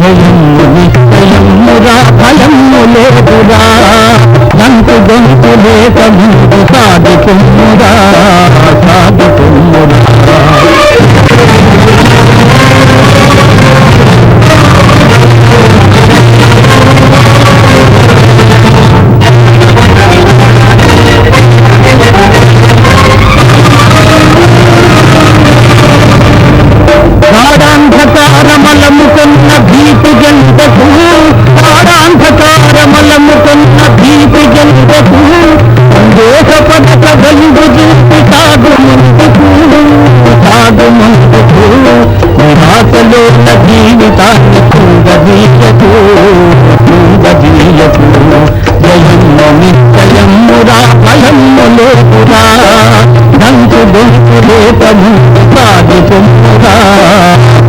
జయము నిశ్చయమురా భయము లేదురా. నంతు గొంతు లేక ముందు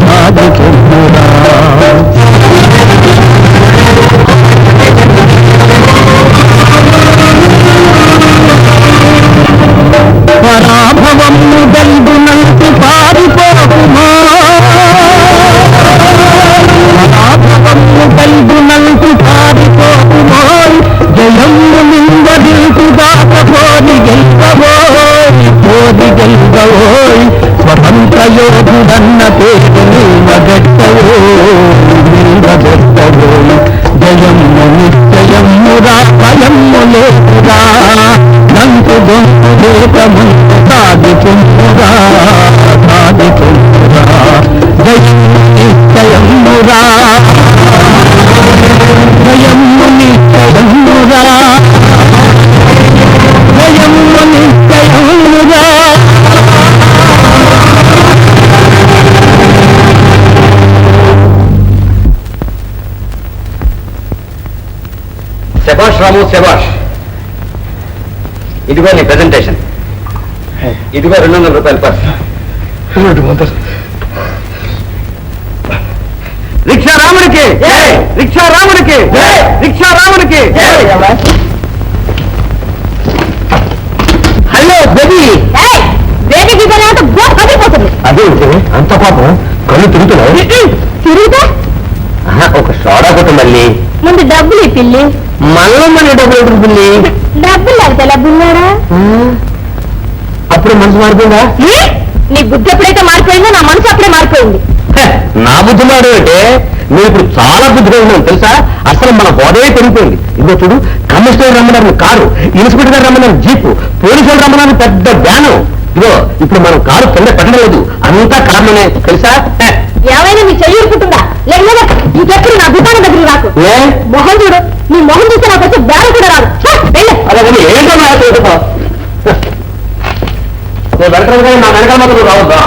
సాగుతుమ్మురా రాము శభాష్. ఇదిగో నీ ప్రెజెంటేషన్ ఇదిగో రెండు వందల రూపాయల పర్స్ రిక్షా రాముడికి రిక్షా రాముడికి రిక్షా రాముడికి హలో బేబీ. తర్వాత బోట్ పగిలిపోతుంది అదే అంత పాపం కళ్ళు తిరుగుతున్నాయి. తిరుగుతా? ఒక సోడా కొట్టు మళ్ళీ. ముందు డబ్బులు ఈ పిల్లి మళ్ళీ మళ్ళీ డబ్బులు డబ్బులు లేకపోతే డబ్బున్నారా అప్పుడు మనసు మారిపోయిందా? నీ బుద్ధి ఎప్పుడైతే మారిపోయిందో నా మనసు అప్పుడే మారిపోయింది. నా బుద్ధి అంటే నేను ఇప్పుడు చాలా బుద్ధిగా ఉన్నాను తెలుసా? అసలు మన బోధే పెరిగిపోయింది. ఇదిగో చూడు కమిషనర్ రమ్మన్నారు కారు ఇన్స్పెక్టర్ గారు రమ్మన్నారు జీపు పోలీసులు రమ్మన్నారు పెద్ద వ్యాను. ఇదిగో ఇప్పుడు మనం కారు కింద పెట్టడం లేదు. అంతా కారణమే తెలుసా? ఏమైనా నీ చెయ్యి ఉరుకుంటుందా లేదా నా దుకాణం దగ్గర రాకు. ఏ? మొహం చూస్తే నాకు వచ్చి బేడ కూడా రాదు. అలాగే ఏంటో నా వెనకాల మాత్రం రావద్దా?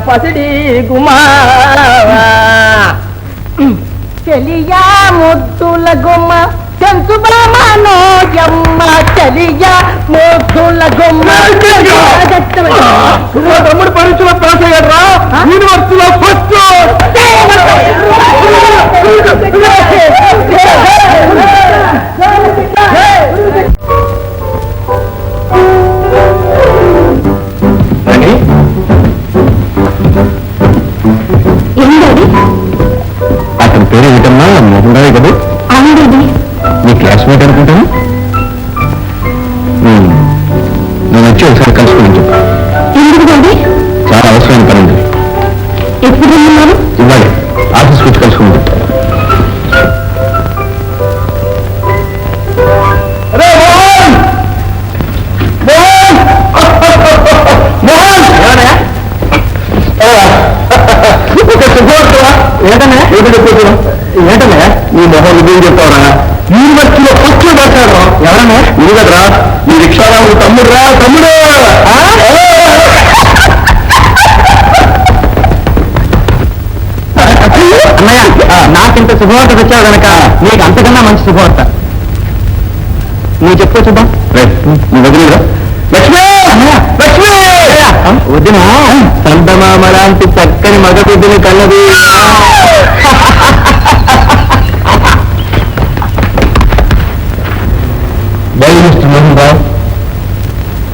పసిడి గుమా చెలియా ముద్దుల గుమ్మ చెంచు బ్రహ్మనో యమ్మ. చెలియా ముద్దుల గుమ్మ తమ్ముడు పరీక్షలో పాస్ అయ్యారా యూనివర్సిటీలో ఫస్ట్ ఒకసారి కలుసుకుని చెప్పు. ఎందుకు డాడీ చాలా అవసరమైన పని ఉంది. ఎప్పుడు రమ్మన్నారు? ఇవ్వాలి. ఆఫీస్కి వచ్చి కలుసుకుంటాం ఏంటన్నా నీ మొహం నువ్వేం చెప్తావురా యూనివర్సిటీలో ఫస్ట్ మాట్లాడు ఎవరన్నా నువ్వు కదరా? నీ రిక్షారావు తమ్ముడు రా తమ్ముడు! ఇంత శుభవార్త తెచ్చావు కనుక నీకు అంతకన్నా మంచి శుభవార్త. నువ్వు చెప్పుకో చూద్దాం. నువ్వు వదిలి లక్ష్మీ! లక్ష్మీ! వదినా! చందమామ లాంటి చక్కని మగబిడ్డని కన్నది. వై మిస్టర్ మోహన్ రావు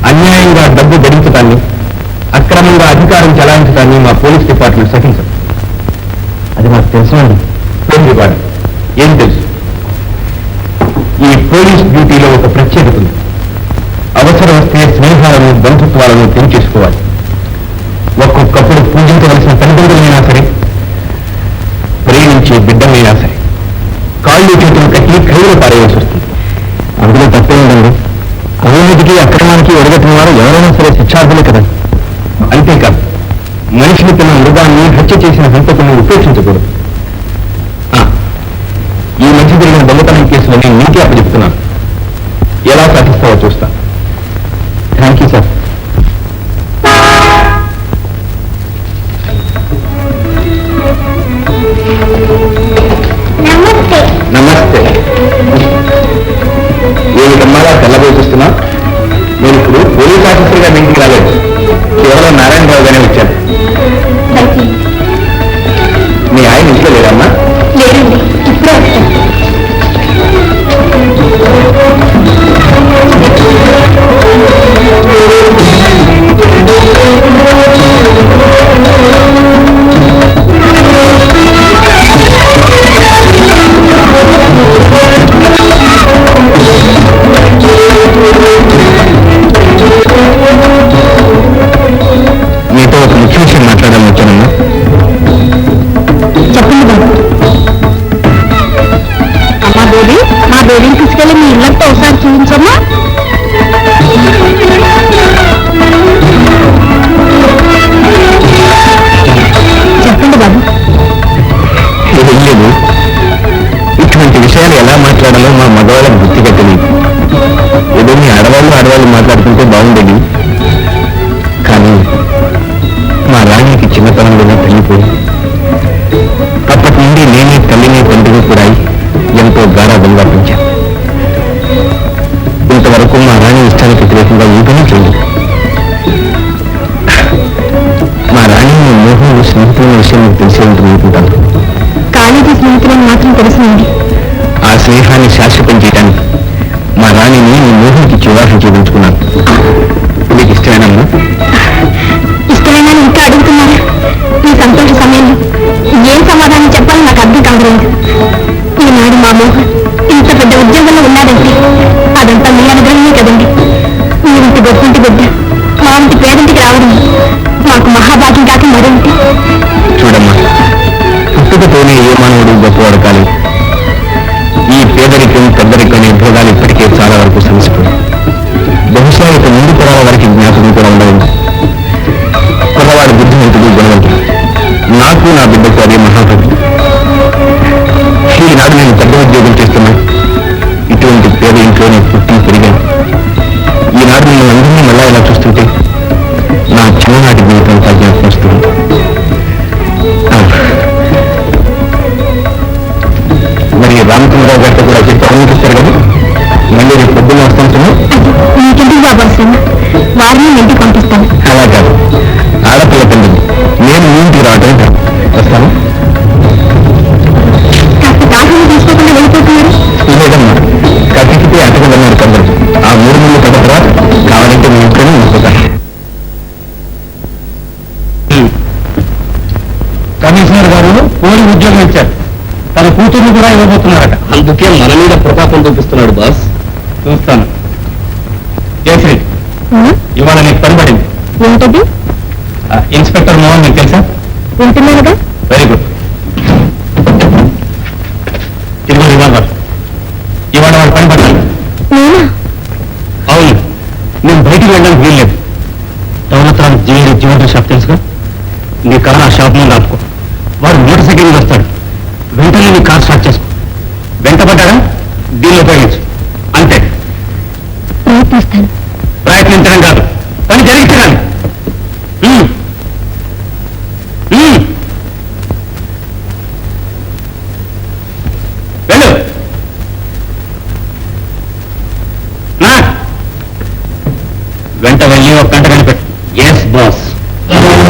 అన్యాయంగా డబ్బు గడించడాన్ని అక్రమంగా అధికారం చలాయించడాన్ని మా పోలీస్ డిపార్ట్మెంట్ సహించారు అది మాకు తెలుసు అండి? పోలీస్ డిపార్ట్మెంట్ ఏం తెలుసు? ఈ పోలీస్ డ్యూటీలో ఒక ప్రత్యేకత ఉంది. అవసరం వస్తే స్నేహాలను బంధుత్వాలను తెంచేసుకోవాలి. ఒక్కొక్కప్పుడు పూజించవలసిన తల్లిదండ్రులైనా సరే ప్రేమించే బిడ్డలైనా సరే కాళ్ళు చేతులు కట్టి కైలు పారేయవలసి వస్తుంది. అందులో ఉండదు అవినీతికి అక్రమానికి ఒడగట్టిన వారు ఎవరైనా సరే శిక్షార్థులే కదా. అంతేకాదు మనిషిని తన మృగాన్ని హత్య చేసిన హంతకుని ఉపేక్షించకూడదు. మా ఇష్టానికి వ్యతిరేకంగా ఏదైనా చేయలేదు మా రాణి మోహన్ స్నేహితుల విషయం మీకు తెలిసే ఉంటుంది అనుకుంటాను కాలేజీ స్నేహితులను మాత్రం తెలుసునండి. ఆ స్నేహాన్ని శాశ్వతం చేయడానికి మా రాణిని నీ మోహన్కి వివాహం చేయించుకున్నాను. మీకు ఇష్టమేనమ్మా ఇష్టమైన ఇంకా అడుగుతున్నారు. ఈ సంతోష సమయంలో ఏం సమాధానం చెప్పాలో నాకు అర్థం కావలేదు ఈనాడు మా మోహన్ ఇంత పెద్ద ఏ మానవుడు గొప్పవాడు కాలి ఈ పేదరికం పెద్దరికం అనే ఇప్పటికే చాలా వరకు సమసిపోయి బహుశా ఇక ముందు తరాల వారికి జ్ఞాపకం కూడా ఉండదు కొన్నవాడు బుద్ధిమంతుడు గుణవంతుడు నాకు నా బిడ్డకు అదే మహాభక్తి ఈనాడు నేను పెద్ద ఉద్యోగం చేస్తున్నా. ఇటువంటి పేద ఇంట్లోనే అలా కాదు. ఆడపిల్ల తండ్రి. నేను మీ ఇంటికి రావటం. వస్తాను. లేదమ్మా అటకదన్నారు కొందరు ఆ మూడు ముళ్ళు కదపరా కావాలంటే మీ ఇంట్లోనే ఉండిపోతాను. కమిషనర్ గారు పోలి ఉద్యోగం ఇచ్చారు. తన కూతుర్ని కూడా ఇవ్వబోతున్నారట. అందుకే మన మీద ప్రతాపం చూపిస్తున్నాడు బాస్. చూస్తాను. జయశ్రీ ఇవాళ నీకు పని ఏంటది ఇన్స్పెక్టర్ మోహన్ నీకు తెలుసా? వింటున్నానుగా? వెరీ గుడ్ ఇదిగో రివాల్వర్. ఇవాళ వాడు పని నేనా? అవును. నేను బయటికి వెళ్ళడానికి వీల్లేదు. దౌలత్రాం జ్యువెలరీ జ్యువెలరీ షాప్ తెలుసుగా? నీ కార్ ఆ షాప్ ముందు ఆపుకో. వాడు మోటార్ సైకిల్ మీద వస్తాడు. వెంటనే నీ కార్ స్టార్ట్ చేసుకో. వెంట పడ్డాడా దీన్ని ఉపయోగించు అంతే. ప్రయత్నిస్తాను. ప్రయత్నించడం కాదు.